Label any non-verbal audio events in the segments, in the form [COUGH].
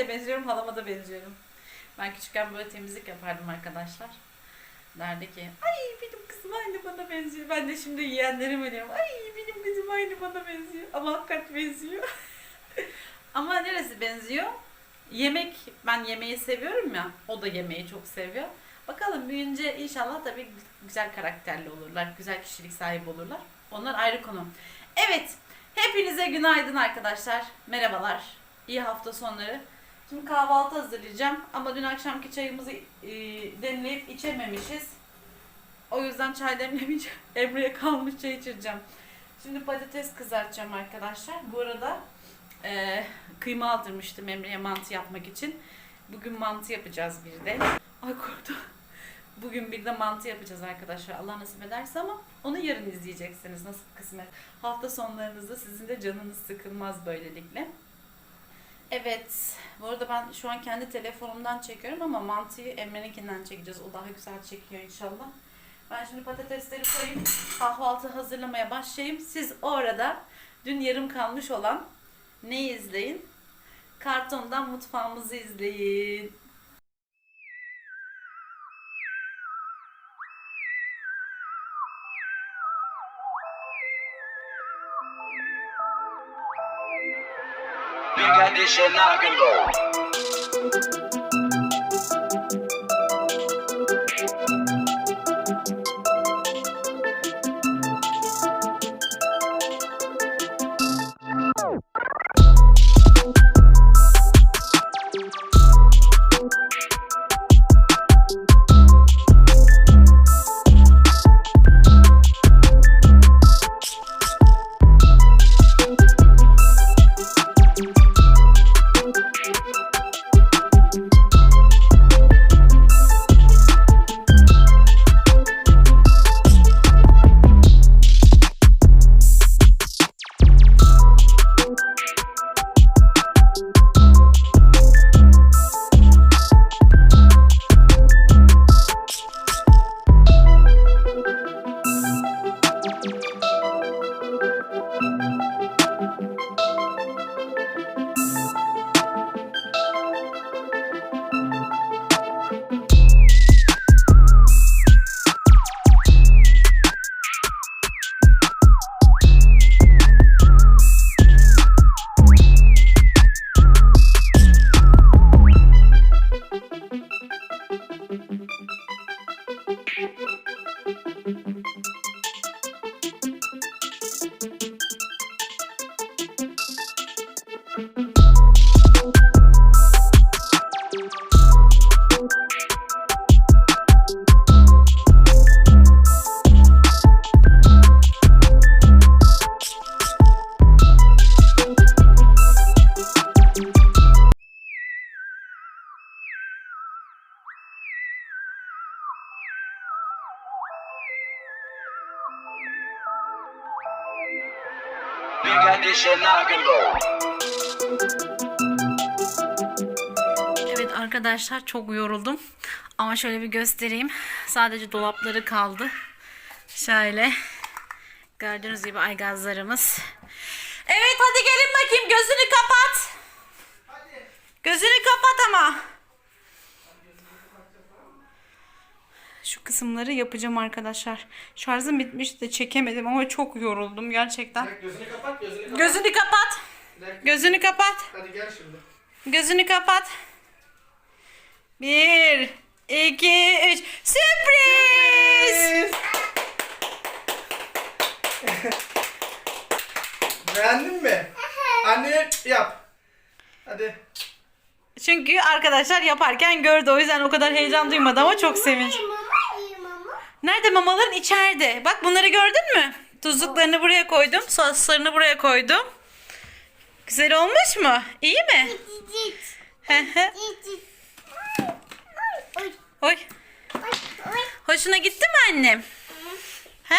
de benziyorum, halama da benziyorum. Ben küçükken böyle temizlik yapardım arkadaşlar. Derdi ki, ay benim kızım aynı bana benziyor. Ben de şimdi yeğenlerime diyorum, ay benim kızım aynı bana benziyor. Ama hakikat benziyor. [LAUGHS] Ama neresi benziyor? Yemek, ben yemeği seviyorum ya. O da yemeği çok seviyor. Bakalım büyüyünce inşallah tabii güzel karakterli olurlar. Güzel kişilik sahibi olurlar. Onlar ayrı konu. Evet. Hepinize günaydın arkadaşlar. Merhabalar. İyi hafta sonları. Şimdi kahvaltı hazırlayacağım. Ama dün akşamki çayımızı e, demleyip içememişiz. O yüzden çay demlemeyeceğim. [LAUGHS] Emre'ye kalmış çay içireceğim. Şimdi patates kızartacağım arkadaşlar. Bu arada e, kıyma aldırmıştım Emre'ye mantı yapmak için. Bugün mantı yapacağız bir de. Ay korktum. [LAUGHS] Bugün bir de mantı yapacağız arkadaşlar. Allah nasip ederse ama onu yarın izleyeceksiniz. Nasıl kısmet. Hafta sonlarınızda sizin de canınız sıkılmaz böylelikle. Evet. Bu arada ben şu an kendi telefonumdan çekiyorum ama mantıyı Emre'ninkinden çekeceğiz. O daha güzel çekiyor inşallah. Ben şimdi patatesleri koyayım. Kahvaltı hazırlamaya başlayayım. Siz o arada dün yarım kalmış olan neyi izleyin? Kartondan mutfağımızı izleyin. bigger, this shit not gonna go. Evet arkadaşlar çok yoruldum. Ama şöyle bir göstereyim. Sadece dolapları kaldı. Şöyle. Gördüğünüz gibi aygazlarımız. Evet hadi gelin bakayım gözünü kapat. Gözünü kapat ama. Şu kısımları yapacağım arkadaşlar. Şarjım bitmiş de çekemedim ama çok yoruldum gerçekten. Gözünü kapat, gözünü kapat. Gözünü kapat. Gözünü kapat. Hadi gel şimdi. Gözünü kapat. Bir, iki, üç. Sürpriz! Beğendin mi? Anne yap. Hadi. Çünkü arkadaşlar yaparken gördü. O yüzden o kadar heyecan duymadı ama çok sevinç. Nerede mamaların? içeride. Bak bunları gördün mü? Tuzluklarını buraya koydum. Soslarını buraya koydum. Güzel olmuş mu? İyi mi? Oy. Hoşuna gitti mi annem? He?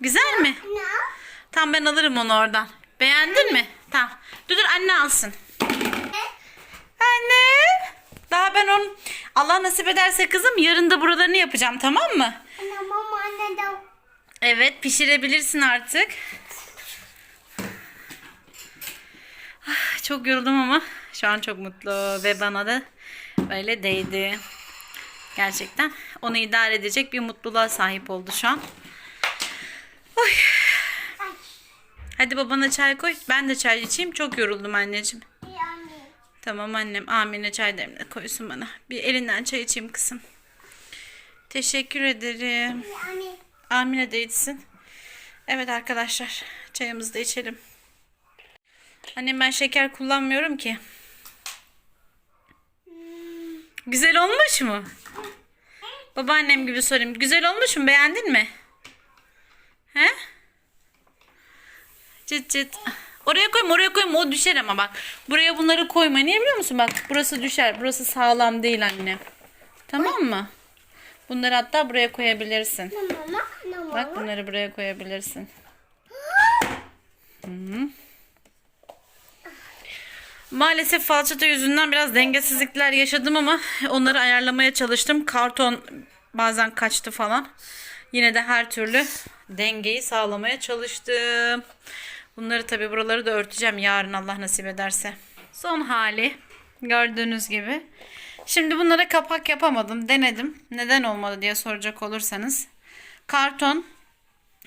Güzel mi? Tamam ben alırım onu oradan. Beğendin mi? Tamam. Dur dur anne alsın. Anne. Daha ben onun Allah nasip ederse kızım yarın da buralarını yapacağım tamam mı? Evet pişirebilirsin artık. Ah, çok yoruldum ama şu an çok mutlu ve bana da böyle değdi. Gerçekten onu idare edecek bir mutluluğa sahip oldu şu an. Oy. Hadi babana çay koy. Ben de çay içeyim. Çok yoruldum anneciğim. Tamam annem. Amine çay demle koysun bana. Bir elinden çay içeyim kızım. Teşekkür ederim. Amine de içsin. Evet arkadaşlar. Çayımızı da içelim. Annem ben şeker kullanmıyorum ki. Güzel olmuş mu? Babaannem gibi sorayım. Güzel olmuş mu? Beğendin mi? He? Çıt çıt. Oraya koyma oraya koyma o düşer ama bak. Buraya bunları koyma. Niye biliyor musun? Bak burası düşer. Burası sağlam değil anne. Tamam mı? Bunları hatta buraya koyabilirsin. Bak bunları buraya koyabilirsin. Hı. Maalesef falçata yüzünden biraz dengesizlikler yaşadım ama onları ayarlamaya çalıştım. Karton bazen kaçtı falan. Yine de her türlü dengeyi sağlamaya çalıştım. Bunları tabi buraları da örteceğim yarın Allah nasip ederse. Son hali gördüğünüz gibi. Şimdi bunlara kapak yapamadım. Denedim. Neden olmadı diye soracak olursanız. Karton.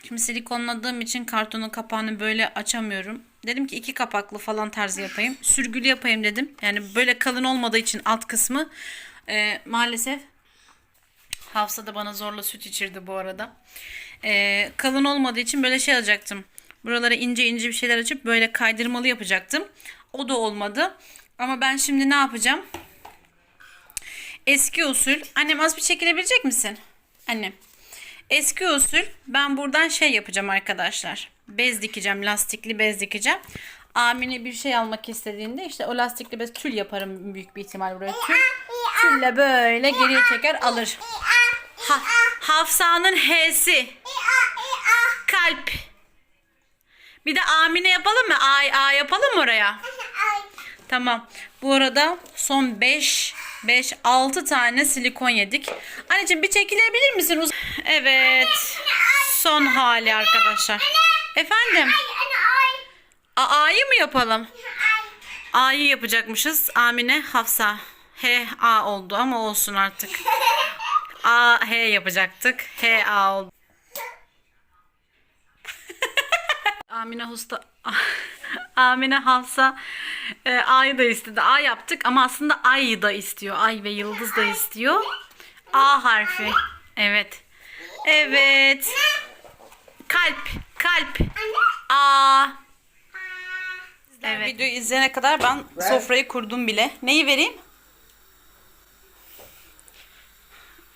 Şimdi silikonladığım için kartonun kapağını böyle açamıyorum. Dedim ki iki kapaklı falan tarzı yapayım. Sürgülü yapayım dedim. Yani böyle kalın olmadığı için alt kısmı e, maalesef Hafsa da bana zorla süt içirdi bu arada. E, kalın olmadığı için böyle şey alacaktım. Buralara ince ince bir şeyler açıp böyle kaydırmalı yapacaktım. O da olmadı. Ama ben şimdi ne yapacağım? Eski usul. Annem az bir çekilebilecek misin? Annem. Eski usul ben buradan şey yapacağım arkadaşlar. Bez dikeceğim. Lastikli bez dikeceğim. Amine bir şey almak istediğinde işte o lastikli bez tül yaparım büyük bir ihtimal buraya tül. Tülle böyle geriye çeker alır. Ha, Hafsa'nın H'si. Kalp. Bir de Amine yapalım mı? A, A yapalım oraya? Tamam. Bu arada son 5 5 6 tane silikon yedik. Anneciğim bir çekilebilir misin? Evet. Son hali arkadaşlar. Efendim? A'yı mı yapalım? A'yı yapacakmışız. Amine Hafsa. H A oldu ama olsun artık. A H yapacaktık. H A oldu. Amine Husta [LAUGHS] Amine Hafsa e, A'yı da istedi. A yaptık ama aslında Ay'ı da istiyor. Ay ve Yıldız da istiyor. A harfi. Evet. Evet. Kalp. Kalp. A. Evet. Videoyu izleyene kadar ben sofrayı kurdum bile. Neyi vereyim?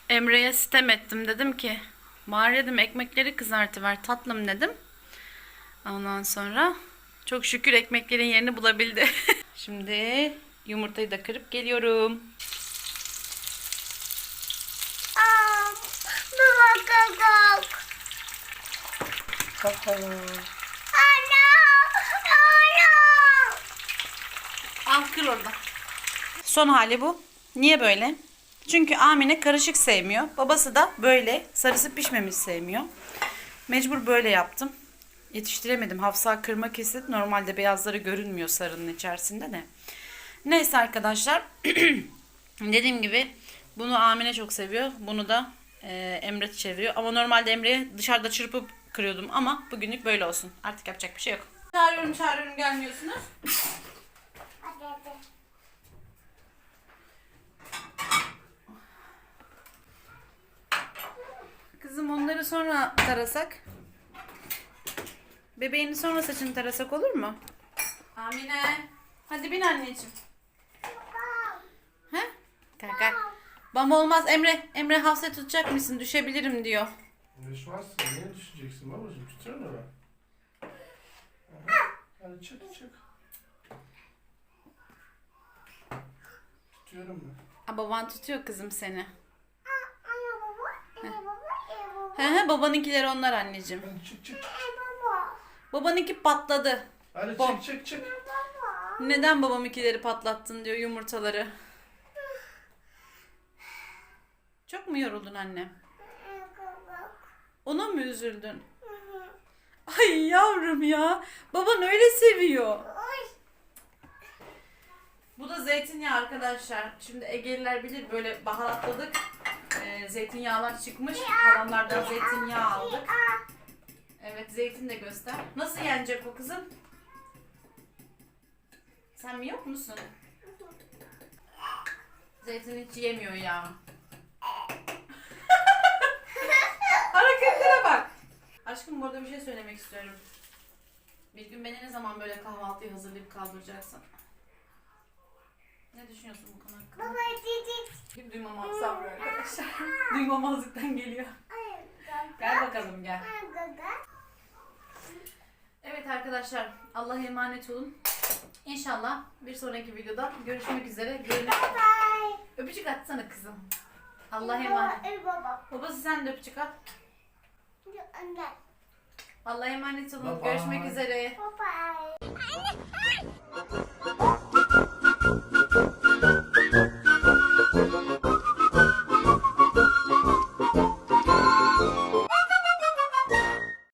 Emre'ye sitem ettim. Dedim ki bari dedim ekmekleri kızartıver tatlım dedim. Ondan sonra çok şükür ekmeklerin yerini bulabildi. [LAUGHS] Şimdi yumurtayı da kırıp geliyorum. Al kır orada. Son hali bu. Niye böyle? Çünkü Amine karışık sevmiyor. Babası da böyle sarısı pişmemiş sevmiyor. Mecbur böyle yaptım. Yetiştiremedim. Hafsa kırmak istedi. Normalde beyazları görünmüyor sarının içerisinde de. Neyse arkadaşlar. [CLEARS THROAT] Dediğim gibi bunu Amine çok seviyor. Bunu da e, Emre çeviriyor. Ama normalde Emre'ye dışarıda çırpıp kırıyordum. Ama bugünlük böyle olsun. Artık yapacak bir şey yok. Çağırıyorum çağırıyorum gelmiyorsunuz. Kızım onları sonra tarasak. Bebeğini sonra saçını tarasak olur mu? Amine. Hadi bin anneciğim. He? Kalk. Bam olmaz Emre. Emre hafsa tutacak mısın? Düşebilirim diyor. Düşmezsin. Niye düşeceksin babacığım? Tutuyorum ben. Hadi çık çık. Tutuyorum ben. Aa, baban tutuyor kızım seni. He he babanınkiler onlar anneciğim. Hadi çık çık. Babanınki patladı. Hadi Bom. çık çık çık. Neden babamınkileri patlattın diyor yumurtaları. Çok mu yoruldun annem? Ona mı üzüldün? Ay yavrum ya. Baban öyle seviyor. zeytinyağı arkadaşlar. Şimdi Egeliler bilir böyle baharatladık. Ee, zeytinyağlar çıkmış. Halamlardan zeytinyağı aldık. Evet zeytin de göster. Nasıl yenecek o kızım? Sen mi yok musun? Zeytin hiç yemiyor ya. [LAUGHS] Hareketlere bak. Aşkım burada bir şey söylemek istiyorum. Bir gün beni ne zaman böyle kahvaltıyı hazırlayıp kaldıracaksın? Ne düşünüyorsun bu konu hakkında? Bir duymamazlıktan arkadaşlar. [LAUGHS] Duymamazlıktan geliyor. Gel bakalım gel. Evet arkadaşlar Allah'a emanet olun. İnşallah bir sonraki videoda görüşmek üzere. Görün- öpücük atsana kızım. Allah'a emanet. baba. Babası sen de öpücük at. Anne. Allah'a emanet olun. Bye bye. Görüşmek üzere. Baba. Anne.